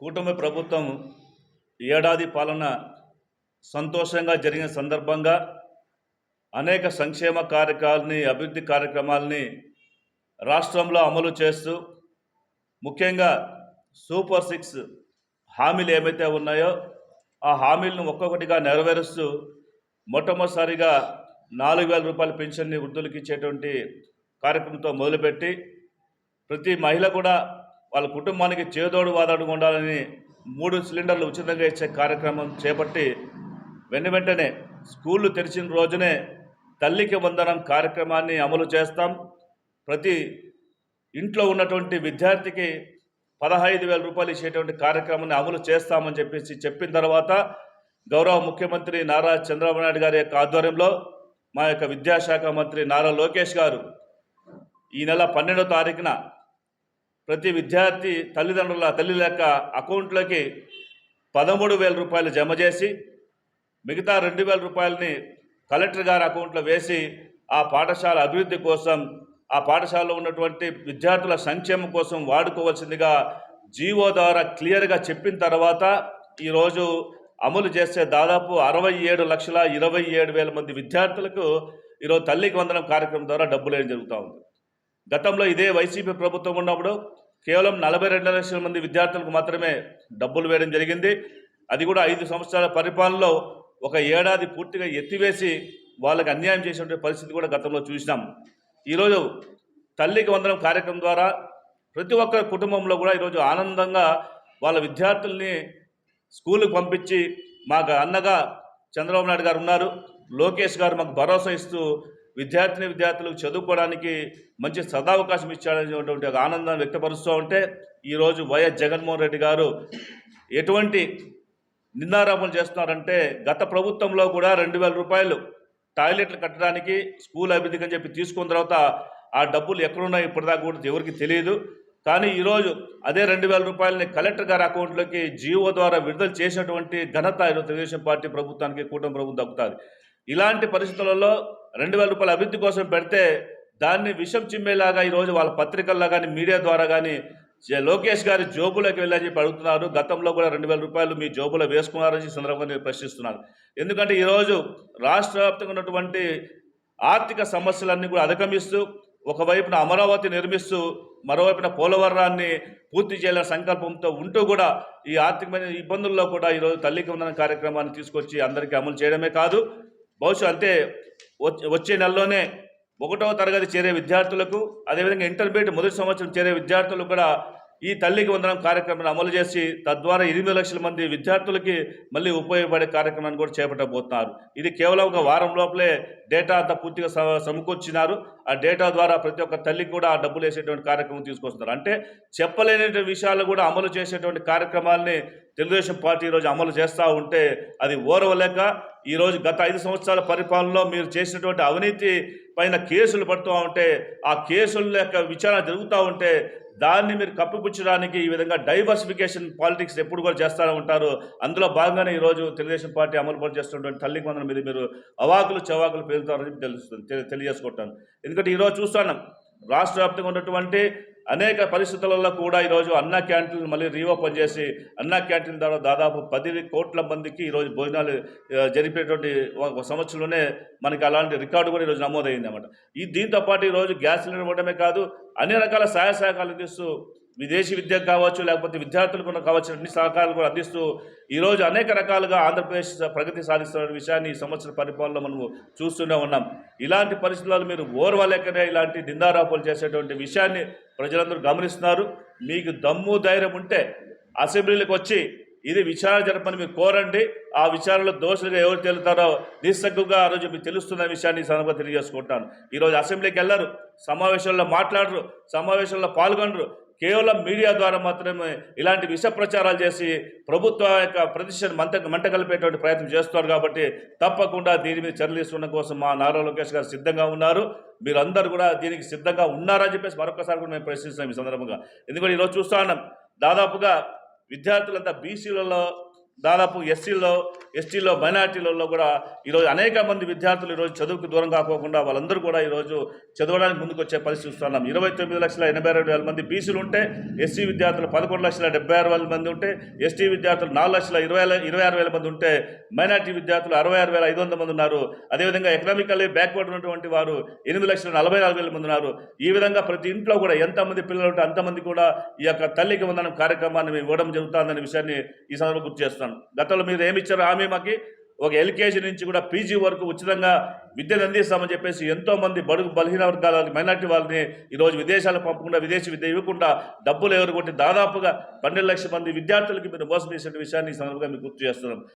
కూటమి ప్రభుత్వం ఏడాది పాలన సంతోషంగా జరిగిన సందర్భంగా అనేక సంక్షేమ కార్యక్రమాలని అభివృద్ధి కార్యక్రమాలని రాష్ట్రంలో అమలు చేస్తూ ముఖ్యంగా సూపర్ సిక్స్ హామీలు ఏమైతే ఉన్నాయో ఆ హామీలను ఒక్కొక్కటిగా నెరవేరుస్తూ మొట్టమొదటిసారిగా నాలుగు వేల రూపాయల పెన్షన్ని వృద్ధులకు ఇచ్చేటువంటి కార్యక్రమంతో మొదలుపెట్టి ప్రతి మహిళ కూడా వాళ్ళ కుటుంబానికి చేదోడు వాదాడుగా ఉండాలని మూడు సిలిండర్లు ఉచితంగా ఇచ్చే కార్యక్రమం చేపట్టి వెను వెంటనే స్కూళ్ళు తెరిచిన రోజునే తల్లికి వందనం కార్యక్రమాన్ని అమలు చేస్తాం. ప్రతి ఇంట్లో ఉన్నటువంటి విద్యార్థికి పదహైదు వేల రూపాయలు ఇచ్చేటువంటి కార్యక్రమాన్ని అమలు చేస్తామని చెప్పేసి చెప్పిన తర్వాత గౌరవ ముఖ్యమంత్రి నారా చంద్రబాబు నాయుడు గారి యొక్క ఆధ్వర్యంలో మా యొక్క విద్యాశాఖ మంత్రి నారా లోకేష్ గారు ఈ నెల పన్నెండో తారీఖున ప్రతి విద్యార్థి తల్లిదండ్రుల తల్లి లెక్క అకౌంట్లోకి పదమూడు వేల రూపాయలు జమ చేసి మిగతా రెండు వేల రూపాయలని కలెక్టర్ గారి అకౌంట్లో వేసి ఆ పాఠశాల అభివృద్ధి కోసం ఆ పాఠశాలలో ఉన్నటువంటి విద్యార్థుల సంక్షేమం కోసం వాడుకోవాల్సిందిగా జీవో ద్వారా క్లియర్గా చెప్పిన తర్వాత ఈరోజు అమలు చేసే దాదాపు అరవై ఏడు లక్షల ఇరవై ఏడు వేల మంది విద్యార్థులకు ఈరోజు తల్లికి వందనం కార్యక్రమం ద్వారా డబ్బులు వేయడం జరుగుతూ ఉంది. గతంలో ఇదే వైసీపీ ప్రభుత్వం ఉన్నప్పుడు కేవలం నలభై రెండు లక్షల మంది విద్యార్థులకు మాత్రమే డబ్బులు వేయడం జరిగింది. అది కూడా ఐదు సంవత్సరాల పరిపాలనలో ఒక ఏడాది పూర్తిగా ఎత్తివేసి వాళ్ళకి అన్యాయం చేసినటువంటి పరిస్థితి కూడా గతంలో చూసినాం. ఈరోజు తల్లికి వందనం కార్యక్రమం ద్వారా ప్రతి ఒక్క కుటుంబంలో కూడా ఈరోజు ఆనందంగా వాళ్ళ విద్యార్థుల్ని స్కూల్కి పంపించి మాకు అన్నగా చంద్రబాబు నాయుడు గారు ఉన్నారు. లోకేష్ గారు మాకు భరోసా ఇస్తూ విద్యార్థిని విద్యార్థులకు చదువుకోవడానికి మంచి సదావకాశం ఇచ్చాడనేటువంటి ఒక ఆనందాన్ని వ్యక్తపరుస్తూ ఉంటే ఈరోజు వైఎస్ జగన్మోహన్ రెడ్డి గారు ఎటువంటి నిందారోపణలు చేస్తున్నారంటే గత ప్రభుత్వంలో కూడా రెండు వేల రూపాయలు టాయిలెట్లు కట్టడానికి స్కూల్ అభివృద్ధికి అని చెప్పి తీసుకున్న తర్వాత ఆ డబ్బులు ఎక్కడున్నాయి ఇప్పటిదాకా కూడా ఎవరికి తెలియదు. కానీ ఈరోజు అదే రెండు వేల రూపాయలని కలెక్టర్ గారి అకౌంట్లోకి జీవో ద్వారా విడుదల చేసినటువంటి ఘనత ఈరోజు తెలుగుదేశం పార్టీ ప్రభుత్వానికి కూటమి ప్రభుత్వం దక్కుతుంది. ఇలాంటి పరిస్థితులలో రెండు వేల రూపాయల అభివృద్ధి కోసం పెడితే దాన్ని విషం చిమ్మేలాగా ఈరోజు వాళ్ళ పత్రికల్లో కానీ మీడియా ద్వారా కానీ జ- లోకేష్ గారి జోబులోకి వెళ్ళని చెప్పి అడుగుతున్నారు. గతంలో కూడా రెండు వేల రూపాయలు మీ జోబులో వేసుకున్నారని సందర్భంగా నేను ప్రశ్నిస్తున్నాను. ఎందుకంటే ఈరోజు రాష్ట్ర వ్యాప్తంగా ఉన్నటువంటి ఆర్థిక సమస్యలన్నీ కూడా అధిగమిస్తూ ఒకవైపున అమరావతి నిర్మిస్తూ మరోవైపున పోలవరాన్ని పూర్తి చేయాలనే సంకల్పంతో ఉంటూ కూడా ఈ ఆర్థికమైన ఇబ్బందుల్లో కూడా ఈరోజు తల్లికి ఉన్న కార్యక్రమాన్ని తీసుకొచ్చి అందరికీ అమలు చేయడమే కాదు. బహుశా అంతే వచ్చే- వచ్చే నెలలోనే ఒకటవ తరగతి చేరే విద్యార్థులకు అదేవిధంగా ఇంటర్మీడియట్ మొదటి సంవత్సరం చేరే విద్యార్థులకు కూడా ఈ తల్లికి వందనం కార్యక్రమాన్ని అమలు చేసి తద్వారా ఎనిమిది లక్షల మంది విద్యార్థులకి మళ్ళీ ఉపయోగపడే కార్యక్రమాన్ని కూడా చేపట్టబోతున్నారు. ఇది కేవలం ఒక వారం లోపలే డేటా అంతా పూర్తిగా సమకూర్చినారు. ఆ డేటా ద్వారా ప్రతి ఒక్క తల్లికి కూడా ఆ డబ్బులు వేసేటువంటి కార్యక్రమం తీసుకొస్తున్నారు. అంటే చెప్పలేని విషయాలు కూడా అమలు చేసేటువంటి కార్యక్రమాల్ని తెలుగుదేశం పార్టీ ఈరోజు అమలు చేస్తూ ఉంటే అది ఓరవలేక ఈరోజు గత ఐదు సంవత్సరాల పరిపాలనలో మీరు చేసినటువంటి అవినీతి పైన కేసులు పడుతూ ఉంటే ఆ కేసుల యొక్క విచారణ జరుగుతూ ఉంటే దాన్ని మీరు కప్పిపుచ్చడానికి ఈ విధంగా డైవర్సిఫికేషన్ పాలిటిక్స్ ఎప్పుడు కూడా చేస్తూనే ఉంటారు. అందులో భాగంగానే ఈరోజు తెలుగుదేశం పార్టీ అమలు పని చేస్తున్నటువంటి తల్లికి వందల మీద మీరు అవాకులు చవాకులు పేలుతారని తెలుస్తుంది తెలి- తెలియజేసుకుంటాను. ఎందుకంటే ఈరోజు చూస్తున్నాం రాష్ట్ర వ్యాప్తంగా ఉన్నటువంటి అనేక పరిస్థితులలో కూడా ఈరోజు అన్న క్యాంటీన్లు మళ్ళీ రీఓపెన్ చేసి అన్నా క్యాంటీన్ ద్వారా దాదాపు పది కోట్ల మందికి ఈరోజు భోజనాలు జరిపేటువంటి ఒక సంవత్సరంలోనే మనకి అలాంటి రికార్డు కూడా ఈరోజు నమోదైంది అన్నమాట ఈ దీంతో పాటు ఈరోజు గ్యాస్ సిలిండర్ ఇవ్వడమే కాదు అన్ని రకాల సహాయ సహకారాలు తీస్తూ విదేశీ విద్యకు కావచ్చు లేకపోతే విద్యార్థులకు కూడా కావచ్చు అన్ని సహకారాలు కూడా అందిస్తూ ఈరోజు అనేక రకాలుగా ఆంధ్రప్రదేశ్ ప్రగతి సాధిస్తున్న విషయాన్ని ఈ సంవత్సర పరిపాలనలో మనము చూస్తూనే ఉన్నాం. ఇలాంటి పరిస్థితుల్లో మీరు ఓర్వలేకనే ఇలాంటి నిందారోపణలు చేసేటువంటి విషయాన్ని ప్రజలందరూ గమనిస్తున్నారు. మీకు దమ్ము ధైర్యం ఉంటే అసెంబ్లీలకు వచ్చి ఇది విచారణ జరపని మీరు కోరండి. ఆ విచారణలో దోషులుగా ఎవరు తేలుతారో నిస్సగ్గుగా ఆ రోజు మీకు తెలుస్తున్న విషయాన్ని ఈ సందర్భంగా తెలియజేసుకుంటాను. ఈరోజు అసెంబ్లీకి వెళ్ళరు సమావేశంలో మాట్లాడరు సమావేశంలో పాల్గొనరు. కేవలం మీడియా ద్వారా మాత్రమే ఇలాంటి విష ప్రచారాలు చేసి ప్రభుత్వ యొక్క ప్రతిష్టను మంట మంట కలిపేటువంటి ప్రయత్నం చేస్తున్నారు కాబట్టి తప్పకుండా దీని మీద చర్యలు తీసుకోవడం కోసం మా నారా లోకేష్ గారు సిద్ధంగా ఉన్నారు. మీరందరూ కూడా దీనికి సిద్ధంగా ఉన్నారని చెప్పేసి మరొకసారి కూడా మేము ప్రశ్నిస్తున్నాం ఈ సందర్భంగా. ఎందుకంటే ఈరోజు చూస్తా ఉన్నాం దాదాపుగా విద్యార్థులంతా బీసీలలో దాదాపు ఎస్సీలో ఎస్టీలో మైనార్టీలలో కూడా ఈరోజు అనేక మంది విద్యార్థులు ఈరోజు చదువుకు దూరం కాకోకుండా వాళ్ళందరూ కూడా ఈరోజు చదవడానికి ముందుకు వచ్చే పరిస్థితి చూస్తున్నాం ఇరవై తొమ్మిది లక్షల ఎనభై రెండు వేల మంది బీసీలు ఉంటే ఎస్సీ విద్యార్థులు పదకొండు లక్షల డెబ్బై ఆరు వేల మంది ఉంటే ఎస్టీ విద్యార్థులు నాలుగు లక్షల ఇరవై ఇరవై ఆరు వేల మంది ఉంటే మైనార్టీ విద్యార్థులు అరవై ఆరు వేల ఐదు వందల మంది ఉన్నారు. అదేవిధంగా ఎకనామికల్లీ బ్యాక్వర్డ్ ఉన్నటువంటి వారు ఎనిమిది లక్షల నలభై నాలుగు వేల మంది ఉన్నారు. ఈ విధంగా ప్రతి ఇంట్లో కూడా ఎంతమంది పిల్లలు ఉంటే అంతమంది కూడా ఈ యొక్క తల్లికి వందనం కార్యక్రమాన్ని ఇవ్వడం జరుగుతుందనే విషయాన్ని ఈ సందర్భంగా గుర్తు చేస్తున్నాను గతంలో మీరు ఏమి ఇచ్చారో హామీ మాకి ఒక ఎల్కేజీ నుంచి కూడా పీజీ వరకు ఉచితంగా విద్యను అందిస్తామని చెప్పేసి ఎంతో మంది బడుగు బలహీన వర్గాల మైనార్టీ వాళ్ళని ఈరోజు విదేశాలకు పంపకుండా విదేశీ విద్య ఇవ్వకుండా డబ్బులు ఎవరు కొట్టి దాదాపుగా పన్నెండు లక్షల మంది విద్యార్థులకి మీరు మోసం చేసిన విషయాన్ని ఈ సందర్భంగా మీకు గుర్తు చేస్తున్నాం.